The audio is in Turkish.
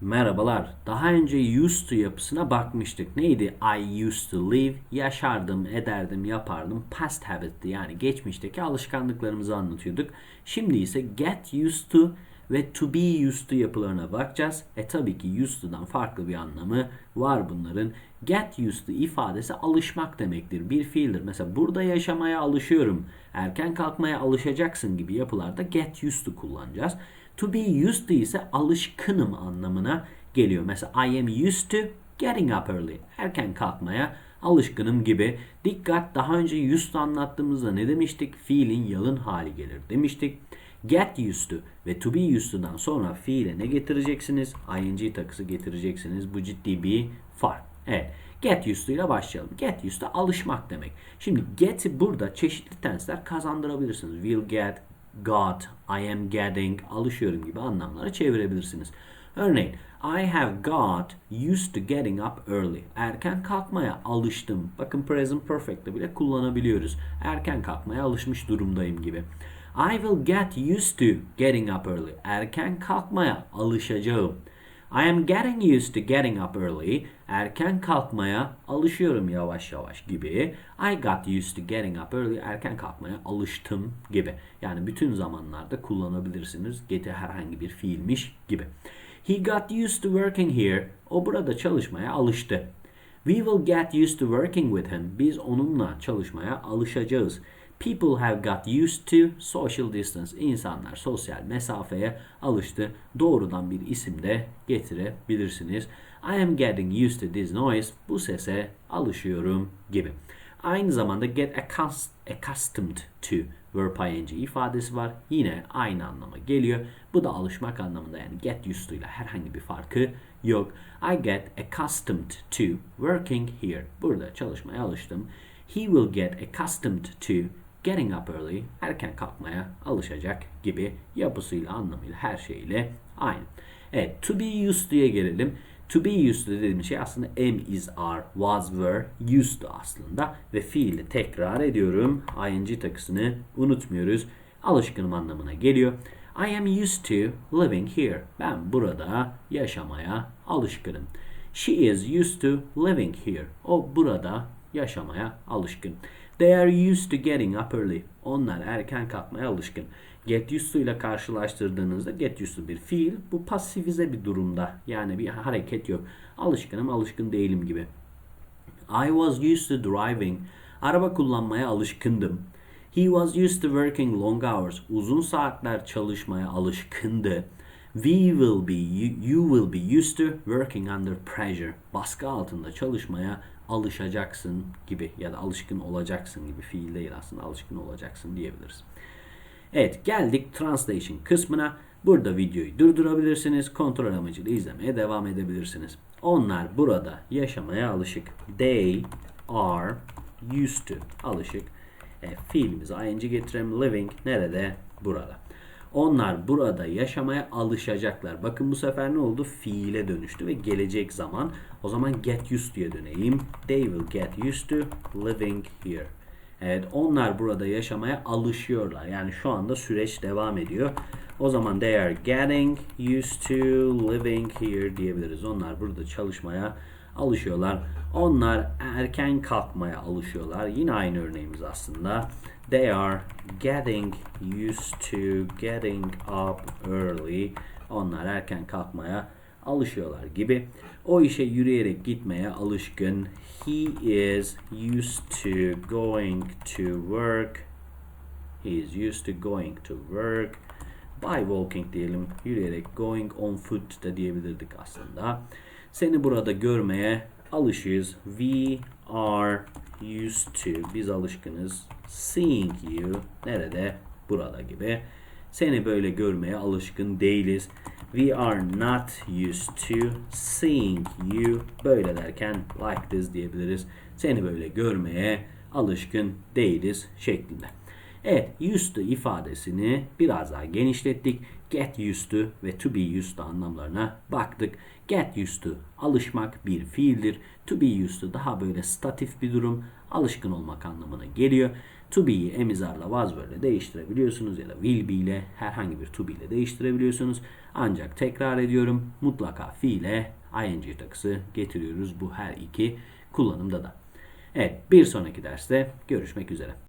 Merhabalar. Daha önce used to yapısına bakmıştık. Neydi? I used to live. Yaşardım, ederdim, yapardım. Past habit'ti. Yani geçmişteki alışkanlıklarımızı anlatıyorduk. Şimdi ise get used to ve to be used to yapılarına bakacağız. E tabii ki used to'dan farklı bir anlamı var bunların. Get used to ifadesi alışmak demektir. Bir fiildir. Mesela burada yaşamaya alışıyorum. Erken kalkmaya alışacaksın gibi yapılarda get used to kullanacağız. To be used to ise alışkınım anlamına geliyor. Mesela I am used to getting up early. Erken kalkmaya alışkınım gibi. Dikkat daha önce used to anlattığımızda ne demiştik? Fiilin yalın hali gelir demiştik. Get used to ve to be used to'dan sonra fiile ne getireceksiniz? ing takısı getireceksiniz. Bu ciddi bir fark. Evet. Get used to ile başlayalım. Get used to alışmak demek. Şimdi get'i burada çeşitli tensler kazandırabilirsiniz. Will get, got, I am getting, alışıyorum gibi anlamlara çevirebilirsiniz. Örneğin I have got used to getting up early. Erken kalkmaya alıştım. Bakın present perfect'te bile kullanabiliyoruz. Erken kalkmaya alışmış durumdayım gibi. I will get used to getting up early. Erken kalkmaya alışacağım. I am getting used to getting up early. Erken kalkmaya alışıyorum yavaş yavaş gibi. I got used to getting up early. Erken kalkmaya alıştım gibi. Yani bütün zamanlarda kullanabilirsiniz. Get'i herhangi bir fiilmiş gibi. He got used to working here. O burada çalışmaya alıştı. We will get used to working with him. Biz onunla çalışmaya alışacağız. People have got used to social distance. İnsanlar sosyal mesafeye alıştı. Doğrudan bir isim de getirebilirsiniz. I am getting used to this noise. Bu sese alışıyorum gibi. Aynı zamanda get accustomed to verb ing ifadesi var. Yine aynı anlama geliyor. Bu da alışmak anlamında yani get used to ile herhangi bir farkı yok. I get accustomed to working here. Burada çalışmaya alıştım. He will get accustomed to getting up early. Erken kalkmaya alışacak gibi yapısıyla anlamıyla her şeyle aynı. Evet to be used to'ya gelelim. To be used to dediğimiz şey aslında am, is, are, was, were, used aslında. Ve fiili tekrar ediyorum. ing takısını unutmuyoruz. Alışkınım anlamına geliyor. I am used to living here. Ben burada yaşamaya alışkınım. She is used to living here. O burada yaşamaya alışkın. They are used to getting up early. Onlar erken kalkmaya alışkın. Get used to ile karşılaştırdığınızda get used to bir fiil. Bu pasifize bir durumda. Yani bir hareket yok. Alışkınım, alışkın değilim gibi. I was used to driving. Araba kullanmaya alışkındım. He was used to working long hours. Uzun saatler çalışmaya alışkındı. We will be, you will be used to working under pressure. Baskı altında çalışmaya alışacaksın gibi ya da alışkın olacaksın gibi fiil değil aslında alışkın olacaksın diyebiliriz. Evet geldik translation kısmına. Burada videoyu durdurabilirsiniz. Kontrol amacıyla izlemeye devam edebilirsiniz. Onlar burada yaşamaya alışık. They are used to. Alışık. E, fiilimizi ing getirelim. Living nerede? Burada. Onlar burada yaşamaya alışacaklar. Bakın bu sefer ne oldu? Fiile dönüştü ve gelecek zaman. O zaman get used to'ya döneyim. They will get used to living here. Evet onlar burada yaşamaya alışıyorlar. Yani şu anda süreç devam ediyor. O zaman they are getting used to living here diyebiliriz. Onlar burada çalışmaya alışıyorlar. Onlar erken kalkmaya alışıyorlar. Yine aynı örneğimiz aslında. They are getting used to getting up early. Onlar erken kalkmaya alışıyorlar gibi. O işe yürüyerek gitmeye alışkın. He is used to going to work. He is used to going to work. By walking diyelim. Yürüyerek going on foot da diyebilirdik aslında. Seni burada görmeye alışığız. We are used to. Biz alışkınız. Seeing you. Nerede? Burada gibi. Seni böyle görmeye alışkın değiliz. We are not used to seeing you. Böyle derken like this diyebiliriz. Seni böyle görmeye alışkın değiliz şeklinde. Evet, used to ifadesini biraz daha genişlettik. Get used to ve to be used to anlamlarına baktık. Get used to alışmak bir fiildir. To be used to daha böyle statif bir durum. Alışkın olmak anlamına geliyor. To be'yi emizarla was ile değiştirebiliyorsunuz ya da will be ile herhangi bir to be ile değiştirebiliyorsunuz. Ancak tekrar ediyorum mutlaka fiile ing takısı getiriyoruz bu her iki kullanımda da. Evet bir sonraki derste görüşmek üzere.